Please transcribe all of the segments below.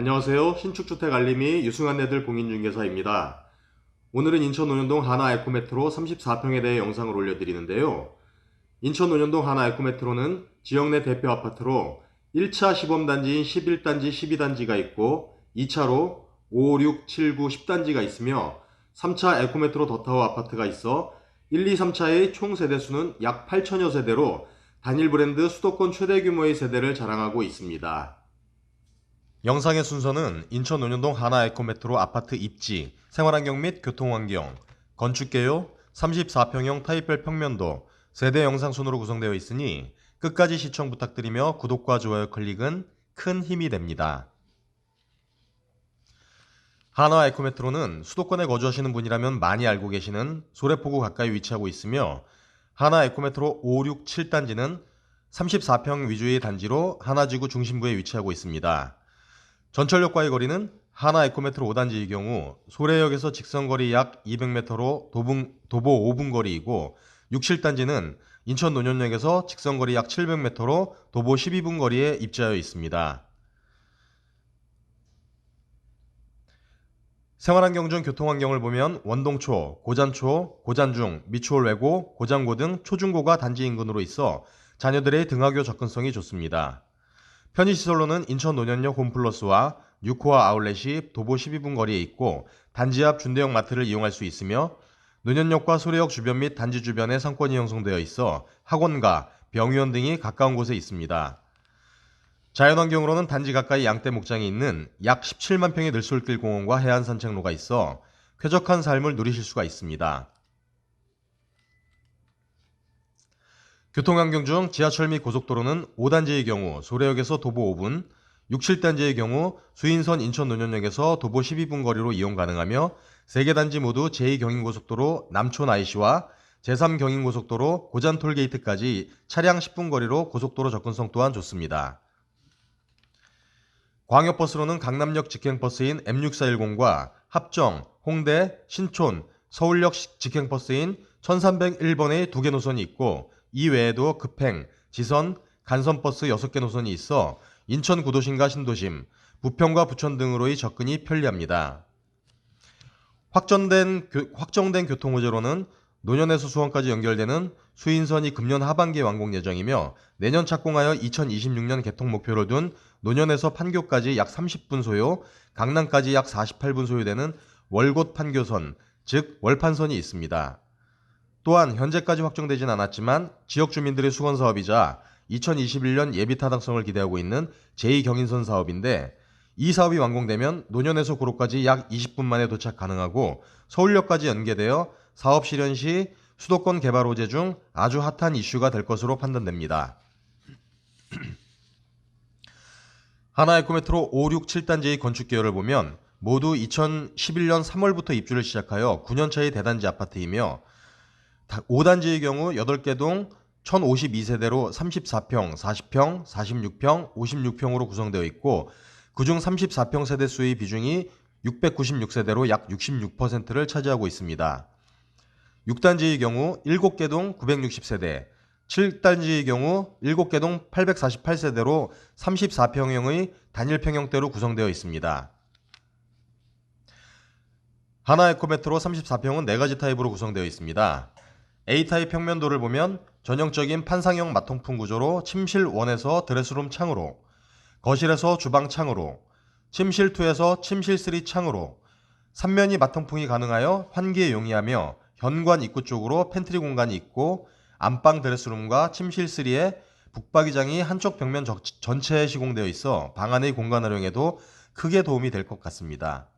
안녕하세요. 신축주택 알림이 유승한네들 공인중개사입니다. 오늘은 인천 논현동 하나 에코메트로 34평에 대해 영상을 올려드리는데요. 인천 논현동 하나 에코메트로는 지역 내 대표 아파트로 1차 시범단지인 11단지, 12단지가 있고 2차로 5, 6, 7, 9, 10단지가 있으며 3차 에코메트로 더타워 아파트가 있어 1, 2, 3차의 총 세대수는 약 8천여 세대로 단일 브랜드 수도권 최대 규모의 세대를 자랑하고 있습니다. 영상의 순서는 인천 논현동 하나 에코메트로 아파트 입지, 생활환경 및 교통환경, 건축개요, 34평형 타입별 평면도, 세대 영상 순으로 구성되어 있으니 끝까지 시청 부탁드리며 구독과 좋아요 클릭은 큰 힘이 됩니다. 하나 에코메트로는 수도권에 거주하시는 분이라면 많이 알고 계시는 소래포구 가까이 위치하고 있으며 하나 에코메트로 5, 6, 7단지는 34평 위주의 단지로 하나지구 중심부에 위치하고 있습니다. 전철역과의 거리는 하나 에코메트로 5단지의 경우 소래역에서 직선거리 약 200m로 도봉, 도보 5분 거리이고 6, 7단지는 인천 논현역에서 직선거리 약 700m로 도보 12분 거리에 입지하여 있습니다. 생활환경 중 교통환경을 보면 원동초, 고잔초, 고잔중, 미추홀 외고, 고장고 등 초중고가 단지 인근으로 있어 자녀들의 등하교 접근성이 좋습니다. 편의시설로는 인천 논현역 홈플러스와 뉴코아 아울렛이 도보 12분 거리에 있고 단지 앞 준대형 마트를 이용할 수 있으며 논현역과 소래역 주변 및 단지 주변에 상권이 형성되어 있어 학원가, 병의원 등이 가까운 곳에 있습니다. 자연환경으로는 단지 가까이 양떼 목장이 있는 약 17만 평의 늘솔길 공원과 해안 산책로가 있어 쾌적한 삶을 누리실 수가 있습니다. 교통환경 중 지하철 및 고속도로는 5단지의 경우 소래역에서 도보 5분, 6, 7단지의 경우 수인선 인천 논현역에서 도보 12분 거리로 이용 가능하며 3개 단지 모두 제2경인고속도로 남촌 IC와 제3경인고속도로 고잔 톨게이트까지 차량 10분 거리로 고속도로 접근성 또한 좋습니다. 광역버스로는 강남역 직행버스인 M6410과 합정, 홍대, 신촌, 서울역 직행버스인 1301번의 두 개 노선이 있고 이 외에도 급행, 지선, 간선버스 6개 노선이 있어 인천 구도심과 신도심, 부평과 부천 등으로의 접근이 편리합니다. 확정된, 교, 확정된 교통호재로는 노년에서 수원까지 연결되는 수인선이 금년 하반기에 완공 예정이며 내년 착공하여 2026년 개통 목표를 둔 노년에서 판교까지 약 30분 소요, 강남까지 약 48분 소요되는 월곶 판교선, 즉 월판선이 있습니다. 또한 현재까지 확정되진 않았지만 지역 주민들의 수건 사업이자 2021년 예비 타당성을 기대하고 있는 제2경인선 사업인데 이 사업이 완공되면 노년에서 구로까지 약 20분 만에 도착 가능하고 서울역까지 연계되어 사업 실현 시 수도권 개발 호재 중 아주 핫한 이슈가 될 것으로 판단됩니다. 하나 에코메트로 5, 6, 7단지의 건축 계열을 보면 모두 2011년 3월부터 입주를 시작하여 9년차의 대단지 아파트이며 5단지의 경우 8개 동 1052세대로 34평, 40평, 46평, 56평으로 구성되어 있고 그중 34평 세대 수의 비중이 696세대로 약 66%를 차지하고 있습니다. 6단지의 경우 7개 동 960세대, 7단지의 경우 7개 동 848세대로 34평형의 단일 평형대로 구성되어 있습니다. 하나 에코메트로 34평은 4가지 타입으로 구성되어 있습니다. A타입 평면도를 보면 전형적인 판상형 마통풍 구조로 침실 1에서 드레스룸 창으로, 거실에서 주방 창으로, 침실 2에서 침실 3 창으로, 3면이 마통풍이 가능하여 환기에 용이하며 현관 입구 쪽으로 팬트리 공간이 있고 안방 드레스룸과 침실 3에 북박이장이 한쪽 벽면 전체에 시공되어 있어 방 안의 공간 활용에도 크게 도움이 될 것 같습니다.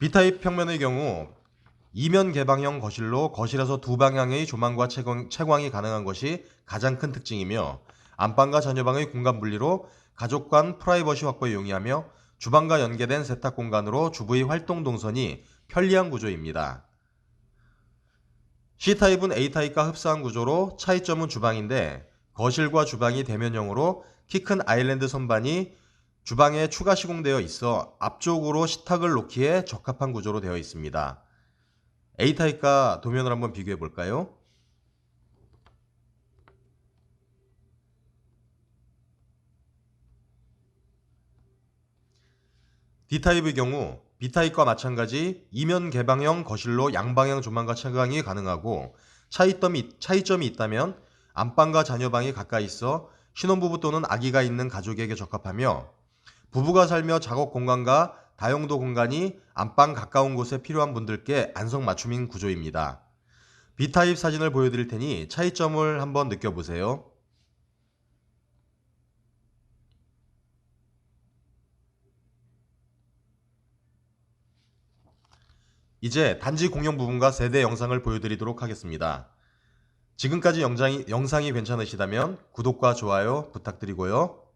B타입 평면의 경우 이면 개방형 거실로 거실에서 두 방향의 조망과 채광, 채광이 가능한 것이 가장 큰 특징이며 안방과 자녀방의 공간 분리로 가족 간 프라이버시 확보에 용이하며 주방과 연계된 세탁 공간으로 주부의 활동 동선이 편리한 구조입니다. C타입은 A타입과 흡사한 구조로 차이점은 주방인데 거실과 주방이 대면형으로 키 큰 아일랜드 선반이 주방에 추가 시공되어 있어 앞쪽으로 식탁을 놓기에 적합한 구조로 되어 있습니다. A타입과 도면을 한번 비교해 볼까요? D타입의 경우 B타입과 마찬가지 이면 개방형 거실로 양방향 조망과 채광이 가능하고 차이점이, 차이점이 있다면 안방과 자녀방이 가까이 있어 신혼부부 또는 아기가 있는 가족에게 적합하며 부부가 살며 작업 공간과 다용도 공간이 안방 가까운 곳에 필요한 분들께 안성맞춤인 구조입니다. B타입 사진을 보여드릴 테니 차이점을 한번 느껴보세요. 이제 단지 공용 부분과 세대 영상을 보여드리도록 하겠습니다. 지금까지 영상이, 영상이 괜찮으시다면 구독과 좋아요 부탁드리고요.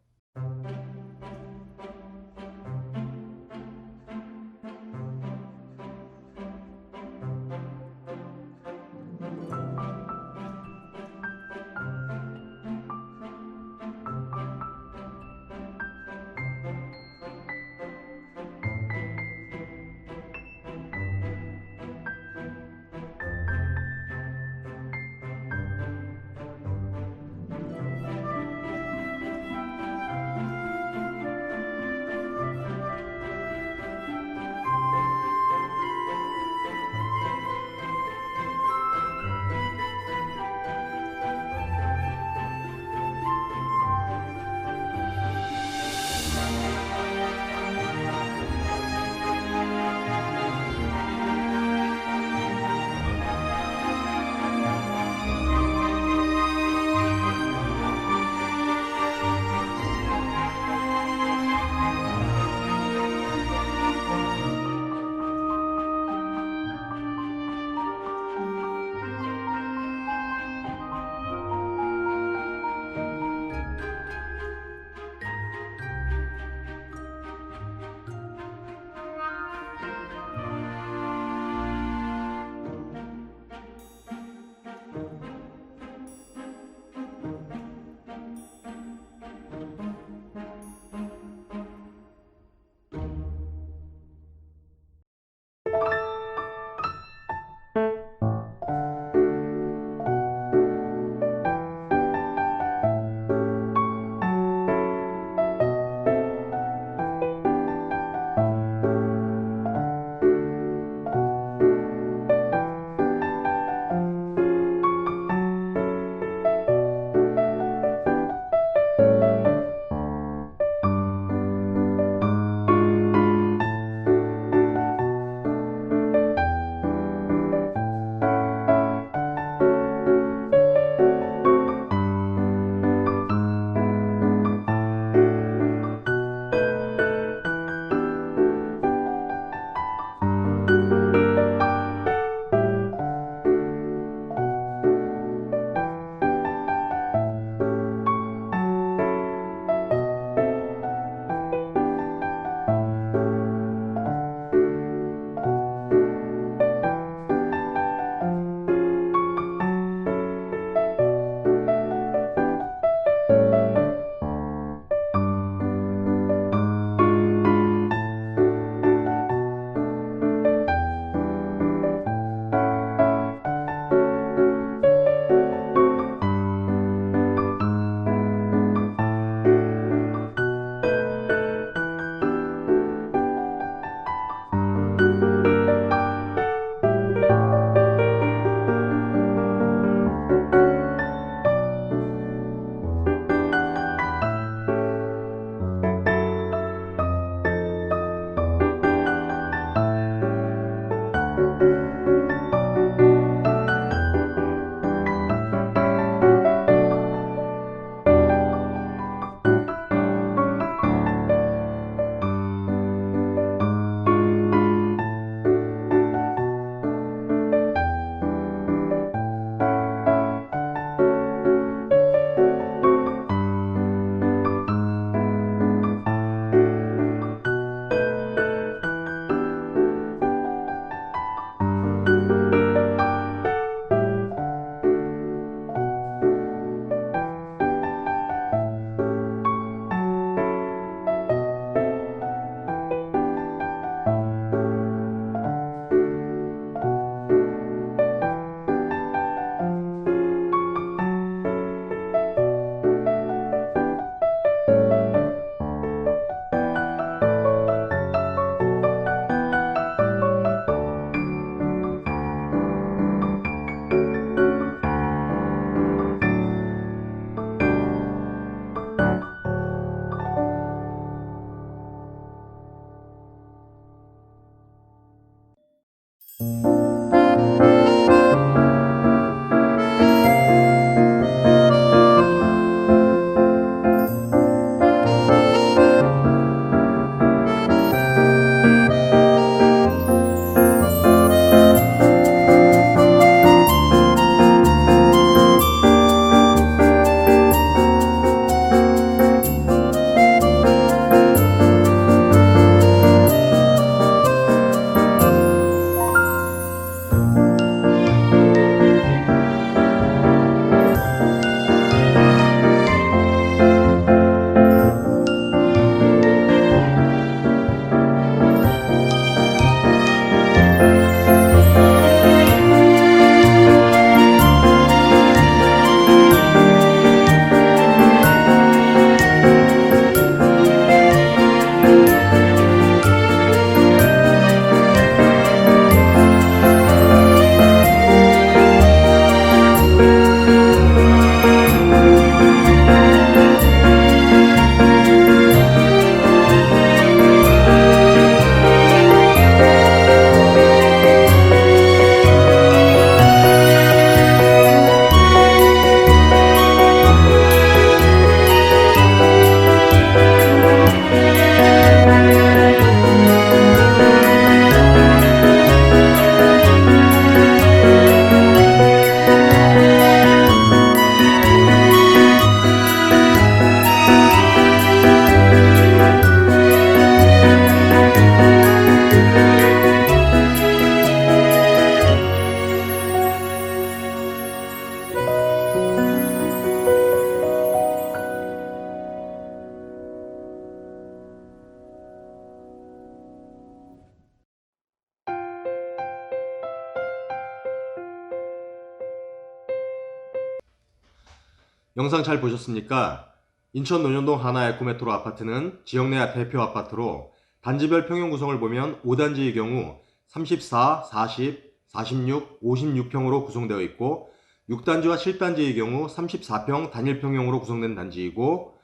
영상 잘 보셨습니까? 인천 논현동 하나 에코메트로 아파트는 지역 내 대표 아파트로 단지별 평형 구성을 보면 5단지의 경우 34, 40, 46, 56평으로 구성되어 있고 6단지와 7단지의 경우 34평 단일 평형으로 구성된 단지이고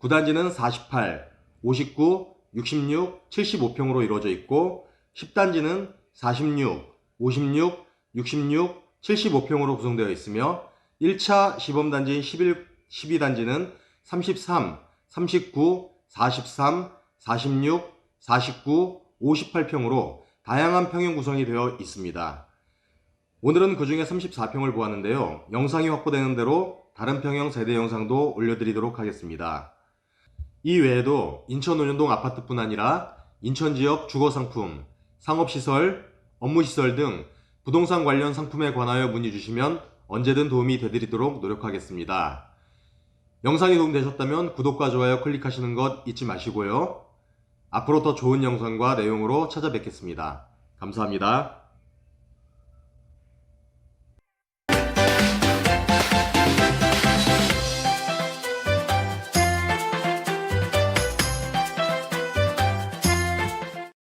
9단지는 48, 59, 66, 75평으로 이루어져 있고 10단지는 46, 56, 66, 75평으로 구성되어 있으며 1차 시범단지인 11, 12단지는 33, 39, 43, 46, 49, 58평으로 다양한 평형 구성이 되어 있습니다. 오늘은 그 중에 34평을 보았는데요. 영상이 확보되는 대로 다른 평형 세대 영상도 올려드리도록 하겠습니다. 이 외에도 인천 논현동 아파트뿐 아니라 인천 지역 주거상품, 상업시설, 업무시설 등 부동산 관련 상품에 관하여 문의 주시면 언제든 도움이 되드리도록 노력하겠습니다. 영상이 도움되셨다면 구독과 좋아요 클릭하시는 것 잊지 마시고요. 앞으로 더 좋은 영상과 내용으로 찾아뵙겠습니다. 감사합니다.